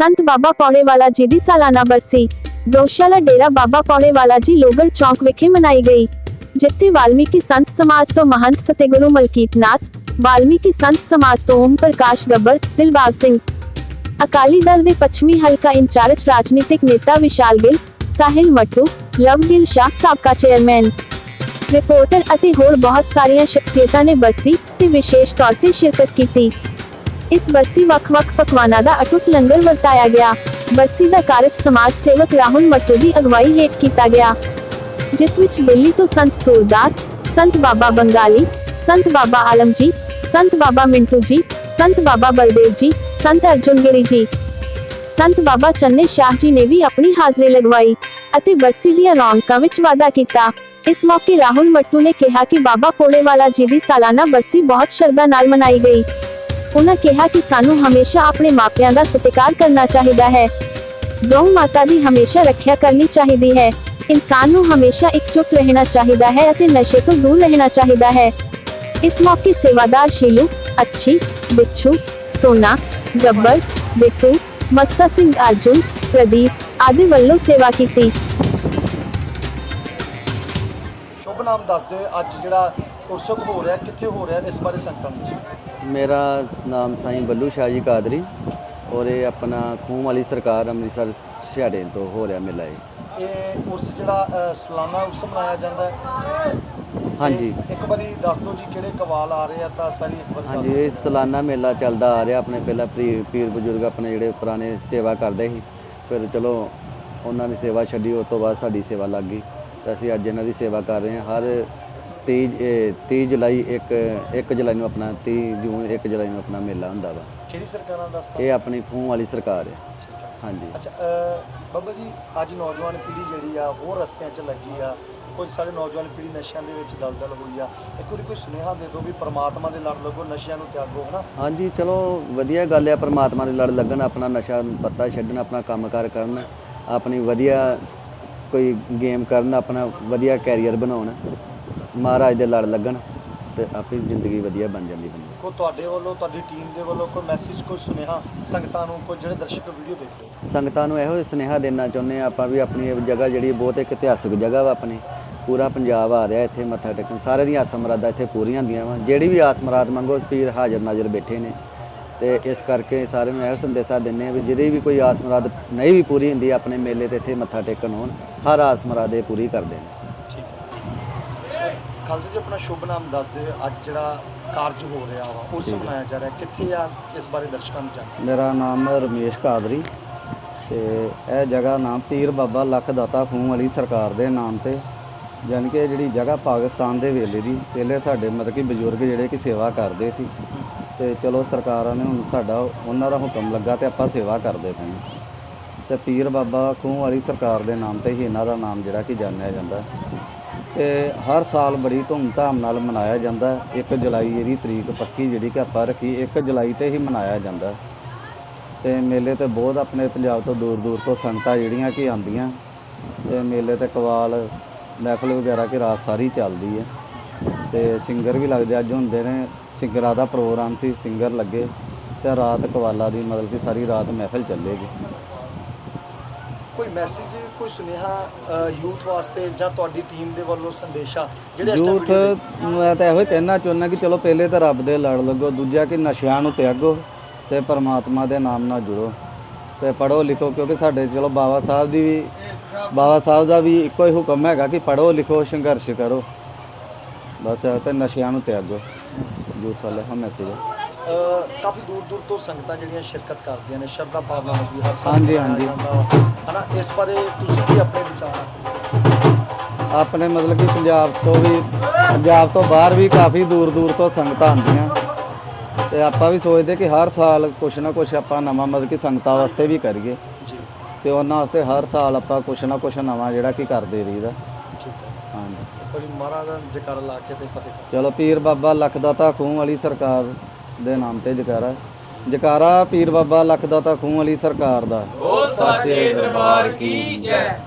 ਸੰਤ ਬਾਬਾ ਪੌੜੇਵਾਲਾ ਜੀ ਦੀ ਸਾਲਾਨਾ ਬਰਸੀ ਦੋਸ਼ਾਲਾ ਡੇਰਾ ਬਾਬਾ ਪੌੜੇਵਾਲਾ ਜੀ ਲੋਗੜ ਚੌਂਕ ਵਿਖੇ ਮਨਾਈ ਗਈ ਜਿੱਥੇ ਵਾਲਮੀਕੀ ਸੰਤ ਸਮਾਜ ਤੋਂ ਮਹੰਤ ਸਤਿਗੁਰੂ ਮਲਕੀਤ ਨਾਥ ਵਾਲਮੀਕੀ ਸੰਤ ਸਮਾਜ ਤੋਂ ਓਮ ਪ੍ਰਕਾਸ਼ ਗੱਬਰ ਦਿਲਬਾਗ ਸਿੰਘ ਅਕਾਲੀ ਦਲ ਦੇ ਪੱਛਮੀ ਹਲਕਾ ਇੰਚਾਰਜ ਰਾਜਨੀਤਿਕ ਨੇਤਾ ਵਿਸ਼ਾਲ ਗਿੱਲ ਸਾਹਿਲ ਮੱਟੂ ਲਵਗਿਲ ਸ਼ਾਹ ਸਾਬਕਾ ਚੇਅਰਮੈਨ ਰਿਪੋਰਟਰ ਅਤੇ ਹੋਰ ਬਹੁਤ ਸਾਰੀਆਂ ਸ਼ਖਸੀਅਤਾਂ ਨੇ ਬਰਸੀ ਤੇ ਵਿਸ਼ੇਸ਼ ਤੌਰ ਤੇ ਸ਼ਿਰਕਤ ਕੀਤੀ ਇਸ ਬਰਸੀ ਵੱਖ-ਵੱਖ ਪਕਵਾਨਾਂ ਦਾ ਅਟੁੱਟ ਲੰਗਰ ਵਰਤਾਇਆ ਗਿਆ। ਬਰਸੀ ਦਾ ਕਾਰਜ ਸਮਾਜ ਸੇਵਕ ਰਾਹੁਲ ਮੱਟੂ ਦੀ ਅਗਵਾਈ ਹੇਠ ਕੀਤਾ ਗਿਆ, ਜਿਸ ਵਿੱਚ ਦਿੱਲੀ ਤੋਂ ਸੰਤ ਸੂਰਦਾਸ, ਸੰਤ ਬਾਬਾ ਬੰਗਾਲੀ, ਸੰਤ ਬਾਬਾ ਆਲਮ ਜੀ, ਸੰਤ ਬਾਬਾ ਮਿੰਟੂ ਜੀ, ਸੰਤ ਬਾਬਾ ਬਲਦੇਵ ਜੀ, ਸੰਤ ਅਰਜੁਨ ਗਿਰੀ ਜੀ। ਸੰਤ ਬਾਬਾ ਚੰਨੇ ਸ਼ਾਹ ਜੀ ਨੇ ਵੀ ਆਪਣੀ ਹਾਜ਼ਰੀ ਲਗਵਾਈ ਅਤੇ ਬਰਸੀ ਦੀਆਂ ਰੌਣਕਾਂ ਵਿੱਚ ਵਾਧਾ ਕੀਤਾ। ਇਸ ਮੌਕੇ ਰਾਹੁਲ ਮੱਟੂ ਨੇ ਕਿਹਾ ਕਿ ਬਾਬਾ ਕੋੜੇਵਾਲਾ ਜੀ ਦੀ ਸਾਲਾਨਾ ਬਰਸੀ ਬਹੁਤ ਸ਼ਰਧਾ ਨਾਲ ਮਨਾਈ ਗਈ। ਉਹਨਾਂ ਕਿਹਾ ਕਿ ਸਾਨੂੰ ਹਮੇਸ਼ਾ ਆਪਣੇ ਮਾਪਿਆਂ ਦਾ ਸਤਿਕਾਰ ਕਰਨਾ ਚਾਹੀਦਾ ਹੈ। ਗਊ ਮਾਤਾ ਦੀ ਹਮੇਸ਼ਾ ਰੱਖਿਆ ਕਰਨੀ ਚਾਹੀਦੀ ਹੈ। ਇਨਸਾਨ ਨੂੰ ਹਮੇਸ਼ਾ ਇਕਜੁੱਟ ਰਹਿਣਾ ਚਾਹੀਦਾ ਹੈ ਅਤੇ ਨਸ਼ੇ ਤੋਂ ਦੂਰ ਰਹਿਣਾ ਚਾਹੀਦਾ ਹੈ। ਇਸ ਮੌਕੇ ਸੇਵਾਦਾਰ ਸ਼ੀਲੂ, ਅੱਛੀ, ਬਿੱਛੂ, ਸੋਨਾ, ਗੱਬਰ, ਬਿੱਟੂ, ਮੱਸਾ ਸਿੰਘ, ਅਰਜੁਨ, ਪ੍ਰਦੀਪ ਆਦਿ ਵੱਲੋਂ ਸੇਵਾ ਨਾਮ ਦੱਸ ਦੇ ਅੱਜ ਜਿਹੜਾ ਉਤਸਵ ਹੋ ਰਿਹਾ ਕਿੱਥੇ ਹੋ ਰਿਹਾ ਇਸ ਬਾਰੇ ਸੰਗਤਾਂ ਨੂੰ। ਮੇਰਾ ਨਾਮ ਸਾਈਂ ਬੱਲੂ ਸ਼ਾਹ ਜੀ ਕਾਦਰੀ ਔਰ ਇਹ ਆਪਣਾ ਖੂਹ ਵਾਲੀ ਸਰਕਾਰ ਅੰਮ੍ਰਿਤਸਰ ਛਿਆੜੇ ਤੋਂ ਹੋ ਰਿਹਾ ਮੇਲਾ ਇਹ। ਇਹ ਉਸ ਜਿਹੜਾ ਸਾਲਾਨਾ ਉਤਸਵ ਮਨਾਇਆ ਜਾਂਦਾ ਹੈ। ਹਾਂਜੀ। ਇੱਕ ਵਾਰੀ ਦੱਸ ਦਿਓ ਜੀ ਕਿਹੜੇ ਕਵਾਲ ਆ ਰਹੇ ਆ ਤਾਂ ਸਾਰੀ ਇੱਕ ਵਾਰੀ ਹਾਂਜੀ ਇਹ ਸਾਲਾਨਾ ਮੇਲਾ ਚੱਲਦਾ ਆ ਰਿਹਾ। ਆਪਣੇ ਪਹਿਲਾਂ ਪੀਰ ਬਜ਼ੁਰਗ ਆਪਣੇ ਜਿਹੜੇ ਪੁਰਾਣੇ ਸੇਵਾ ਕਰਦੇ ਸੀ ਫਿਰ ਚਲੋ ਉਹਨਾਂ ਦੀ ਸੇਵਾ ਛੱਡੀ ਉਸ ਤੋਂ ਬਾਅਦ ਸਾਡੀ ਸੇਵਾ ਲੱਗ ਗਈ। ਤਾਂ ਅਸੀਂ ਅੱਜ ਇਹਨਾਂ ਦੀ ਸੇਵਾ ਕਰ ਰਹੇ ਹਾਂ। ਹਰ 30 ਇਹ 30 ਜੁਲਾਈ ਇੱਕ 1 ਜੁਲਾਈ ਨੂੰ ਆਪਣਾ 30 ਜੂਨ 1 ਜੁਲਾਈ ਨੂੰ ਆਪਣਾ ਮੇਲਾ ਹੁੰਦਾ ਵਾ। ਕਿਹੜੀ ਸਰਕਾਰਾਂ ਦਾ ਦੱਸਦਾ ਇਹ ਆਪਣੀ ਖੂਹ ਵਾਲੀ ਸਰਕਾਰ ਹੈ। ਹਾਂਜੀ। ਅੱਛਾ ਬਾਬਾ ਜੀ ਅੱਜ ਨੌਜਵਾਨ ਪੀੜ੍ਹੀ ਜਿਹੜੀ ਆ ਹੋਰ ਰਸਤਿਆਂ 'ਚ ਲੱਗੀ ਆ। ਕੁਝ ਸਾਡੇ ਨੌਜਵਾਨ ਪੀੜ੍ਹੀ ਨਸ਼ਿਆਂ ਦੇ ਵਿੱਚ ਦਲਦਲ ਹੋਈ ਆ। ਇੱਕ ਵਾਰੀ ਕੋਈ ਸੁਨੇਹਾ ਦੇ ਦਿਓ ਵੀ ਪ੍ਰਮਾਤਮਾ ਦੇ ਲੜ ਲੱਗੋ ਨਸ਼ਿਆਂ ਨੂੰ ਤਿਆਗੋ ਹਨਾ? ਹਾਂਜੀ ਚਲੋ ਵਧੀਆ ਗੱਲ ਹੈ ਪ੍ਰਮਾਤਮਾ ਦੇ ਲੜ ਲੱਗਣ ਆਪਣਾ ਨਸ਼ਾ ਪੱਤਾ ਛੱਡਣ ਆਪਣਾ ਕੰਮਕਾਰ ਕਰਨ। ਆਪਣੀ ਵਧੀਆ ਕੋਈ ਗੇਮ ਕਰਨ ਆਪਣਾ ਵਧੀਆ ਕੈਰੀਅਰ ਬਣਾਉਣ ਮਹਾਰਾਜ ਦੇ ਲੜ ਲੱਗਣ ਤੇ ਆਪਣੀ ਜ਼ਿੰਦਗੀ ਵਧੀਆ ਬਣ ਜਾਂਦੀ ਬੰਦੇ ਕੋ ਤੁਹਾਡੇ ਵੱਲੋਂ ਤੁਹਾਡੀ ਟੀਮ ਦੇ ਵੱਲੋਂ ਕੋਈ ਮੈਸੇਜ ਕੋਈ ਸੁਨੇਹਾ ਸੰਗਤਾਂ ਨੂੰ ਕੋਈ ਜਿਹੜੇ ਦਰਸ਼ਕ ਵੀਡੀਓ ਦੇਖ ਰਹੇ ਆ। ਸੰਗਤਾਂ ਨੂੰ ਇਹੋ ਸੁਨੇਹਾ ਦੇਣਾ ਚਾਹੁੰਦੇ ਹਾਂ ਆਪਾਂ ਵੀ ਆਪਣੀ ਇਹ ਜਗ੍ਹਾ ਜਿਹੜੀ ਬਹੁਤ ਇੱਕ ਇਤਿਹਾਸਕ ਜਗ੍ਹਾ ਵਾ ਆਪਣੀ। ਪੂਰਾ ਪੰਜਾਬ ਆ ਰਿਹਾ ਇੱਥੇ ਮੱਥਾ ਟੇਕਣ। ਸਾਰੇ ਦੀਆਂ ਆਸ ਮੁਰਾਦਾਂ ਇੱਥੇ ਪੂਰੀਆਂ ਹੁੰਦੀਆਂ ਵਾ। ਜਿਹੜੀ ਵੀ ਆਸ ਮੁਰਾਦ ਮੰਗੋ ਪੀਰ ਹਾਜ਼ਰ ਨਾਜ਼ਰ ਬੈਠੇ ਨੇ। ਤੇ ਇਸ ਕਰਕੇ ਸਾਰਿਆਂ ਨੂੰ ਇਹ ਸੰਦੇਸ਼ਾ ਦਿੰਦੇ ਹਾਂ ਵੀ ਜਿਹੜੀ ਵੀ ਕੋਈ ਆਸ ਮੁਰਾਦ ਨਹੀਂ ਵੀ ਪੂਰੀ ਹੁੰਦੀ ਆਪਣੇ ਮੇਲੇ ਤੇ ਇੱਥੇ ਮੱਥਾ ਟੇਕਣ ਹੋਣ ਹਰ ਆਸ ਮੁਰਾਦ ਇਹ ਪੂਰੀ ਕਰਦੇ ਨੇ। ਠੀਕ ਹੈ। ਖਾਲਸਾ ਜੀ ਆਪਣਾ ਸ਼ੁਭ ਨਾਮ ਦੱਸ ਦਿਓ ਅੱਜ ਜਿਹੜਾ ਕਾਰਜ ਹੋ ਰਿਹਾ ਵਾ ਉਸ ਮਨਾਇਆ ਜਾ ਰਿਹਾ। ਕਿੱਥੇ ਆ ਇਸ ਬਾਰੇ ਦਰਸ਼ਕਾਂ ਨੂੰ ਜਾਣ ਮੇਰਾ ਨਾਮ ਰਮੇਸ਼ ਕਾਦਰੀ ਤੇ ਇਹ ਜਗ੍ਹਾ ਨਾਮ ਪੀਰ ਬਾਬਾ ਲੱਖ ਦਾਤਾ ਖੂਹ ਵਾਲੀ ਸਰਕਾਰ ਦੇ ਨਾਮ ਤੇ ਜਾਣੀ ਕਿ ਇਹ ਜਿਹੜੀ ਜਗ੍ਹਾ ਪਾਕਿਸਤਾਨ ਦੇ ਵੇਲੇ ਦੀ, ਪਹਿਲੇ ਸਾਡੇ ਮਤਲਬ ਕਿ ਬਜ਼ੁਰਗ ਜਿਹੜੇ ਕਿ ਸੇਵਾ ਕਰਦੇ ਸੀ। ਤੇ ਚਲੋ ਸਰਕਾਰਾਂ ਨੇ ਹੁਣ ਸਾਡਾ ਉਹਨਾਂ ਦਾ ਹੁਕਮ ਲੱਗਾ ਤੇ ਆਪਾਂ ਸੇਵਾ ਕਰਦੇ ਪਏ ਹਾਂ। ਤੇ ਪੀਰ ਬਾਬਾ ਖੂਹ ਵਾਲੀ ਸਰਕਾਰ ਦੇ ਨਾਮ ਤੇ ਹੀ ਇਹਨਾਂ ਦਾ ਨਾਮ ਜਿਹੜਾ ਕਿ ਜਾਣਿਆ ਜਾਂਦਾ। ਤੇ ਹਰ ਸਾਲ ਬੜੀ ਧੂਮਧਾਮ ਨਾਲ ਮਨਾਇਆ ਜਾਂਦਾ। 1 ਜੁਲਾਈ ਇਹਦੀ ਤਰੀਕ ਪੱਕੀ ਜਿਹੜੀ ਕਿ ਆਪਾਂ ਰੱਖੀ 1 ਜੁਲਾਈ ਤੇ ਹੀ ਮਨਾਇਆ ਜਾਂਦਾ। ਤੇ ਮੇਲੇ ਤੇ ਬਹੁਤ ਆਪਣੇ ਪੰਜਾਬ ਤੋਂ ਦੂਰ ਦੂਰ ਤੋਂ ਸੰਗਤਾਂ ਜਿਹੜੀਆਂ ਕਿ ਆਉਂਦੀਆਂ। ਤੇ ਮੇਲੇ ਤੇ ਕਵਾਲ ਮਹਿਫਲ ਵਗੈਰਾ ਕਿ ਰਾਤ ਸਾਰੀ ਚੱਲਦੀ ਹੈ। ਤੇ ਸਿੰਗਰ ਵੀ ਲੱਗਦੇ ਅੱਜ ਹੁੰਦੇ ਨੇ ਸਿੰਗਰਾਂ ਦਾ ਪ੍ਰੋਗਰਾਮ ਸੀ ਸਿੰਗਰ ਲੱਗੇ ਤੇ ਰਾਤ ਕਵਾਲਾ ਦੀ ਮਤਲਬ ਕਿ ਸਾਰੀ ਰਾਤ ਮਹਿਫਲ ਚੱਲੇਗੀ। ਕੋਈ ਮੈਸੇਜ ਕੋਈ ਸੁਨੇਹਾ ਯੂਥ ਵਾਸਤੇ ਜਾਂ ਤੁਹਾਡੀ ਟੀਮ ਦੇ ਵੱਲੋਂ ਸੰਦੇਸ਼ਾ ਜਿਹੜੇ ਯੂਥ ਮੈਂ ਤਾਂ ਇਹੋ ਹੀ ਕਹਿਣਾ ਚਾਹੁੰਦਾ ਕਿ ਚਲੋ ਪਹਿਲੇ ਤਾਂ ਰੱਬ ਦੇ ਲੜ ਲੱਗੋ ਦੂਜਾ ਕਿ ਨਸ਼ਿਆਂ ਨੂੰ ਤਿਆਗੋ ਤੇ ਪਰਮਾਤਮਾ ਦੇ ਨਾਮ ਨਾਲ ਜੁੜੋ। ਤੇ ਪੜੋ ਲਿਖੋ ਕਿਉਂਕਿ ਸਾਡੇ ਚਲੋ ਬਾਬਾ ਸਾਹਿਬ ਦੀ ਵੀ ਬਾਬਾ ਸਾਹਿਬ ਦਾ ਵੀ ਇੱਕੋ ਹੀ ਹੁਕਮ ਹੈਗਾ ਕਿ ਪੜੋ ਲਿਖੋ ਸੰਘਰਸ਼ ਕਰੋ। ਬਸ ਇਹ ਤੇ ਨਸ਼ਿਆਂ ਨੂੰ ਤਿਆਗੋ। ਯੂਥ ਵਾਲੇ ਹਾਂ। ਮੈਸੇਜ ਅਹ, ਕਾਫੀ ਦੂਰ ਦੂਰ ਤੋਂ ਸੰਗਤਾਂ ਜਿਹੜੀਆਂ ਸ਼ਿਰਕਤ ਕਰਦੀਆਂ ਨੇ ਸ਼ਰਧਾ ਭਾਵਨਾ ਹੁੰਦੀ ਹਰ ਸਾਲ ਹਾਂਜੀ, ਮਨਾਇਆ ਹਾਂਜੀ। ਜਾਂਦਾ ਵਾ। ਹਨਾ ਇਸ ਬਾਰੇ ਤੁਸੀਂ ਕੀ ਆਪਣੇ ਵਿਚਾਰ ਆਪਣੇ ਮਤਲਬ ਕਿ ਪੰਜਾਬ ਤੋਂ ਵੀ ਪੰਜਾਬ ਤੋਂ ਬਾਹਰ ਵੀ ਕਾਫੀ ਦੂਰ ਦੂਰ ਤੋਂ ਸੰਗਤਾਂ ਆਉਂਦੀਆਂ। ਤੇ ਆਪਾਂ ਵੀ ਸੋਚਦੇ ਕਿ ਹਰ ਸਾਲ ਕੁਛ ਨਾ ਕੁਛ ਆਪਾਂ ਨਵਾਂ ਮਤਲਬ ਕਿ ਸੰਗਤਾਂ ਵਾਸਤੇ ਵੀ ਕਰੀਏ। ਤੇ ਉਹਨਾਂ ਵਾਸਤੇ ਹਰ ਸਾਲ ਆਪਾਂ ਕੁਛ ਨਾ ਕੁਛ ਨਵਾਂ ਜਿਹੜਾ ਕਿ ਕਰਦੇ ਰਹੀਦਾ। ਠੀਕ ਹੈ। ਹਾਂਜੀ। ਕੋਈ ਮਹਾਰਾਜ ਦਾ ਜਕਾਰਾ ਲਾ ਕੇ ਤੇ ਫਤਿਹ। ਕਰ ਚਲੋ ਪੀਰ ਬਾਬਾ ਲਖਦਾਤਾ ਖੂਹ ਵਾਲੀ ਸਰਕਾਰ ਦੇ ਨਾਮ ਤੇ ਜਕਾਰਾ ਜਕਾਰਾ ਪੀਰ ਬਾਬਾ ਲਖਦਾਤਾ ਖੂਹ ਵਾਲੀ ਸਰਕਾਰ ਦਾ। ਸੱਚੇ ਦਰਬਾਰ ਕੀ ਜੈ।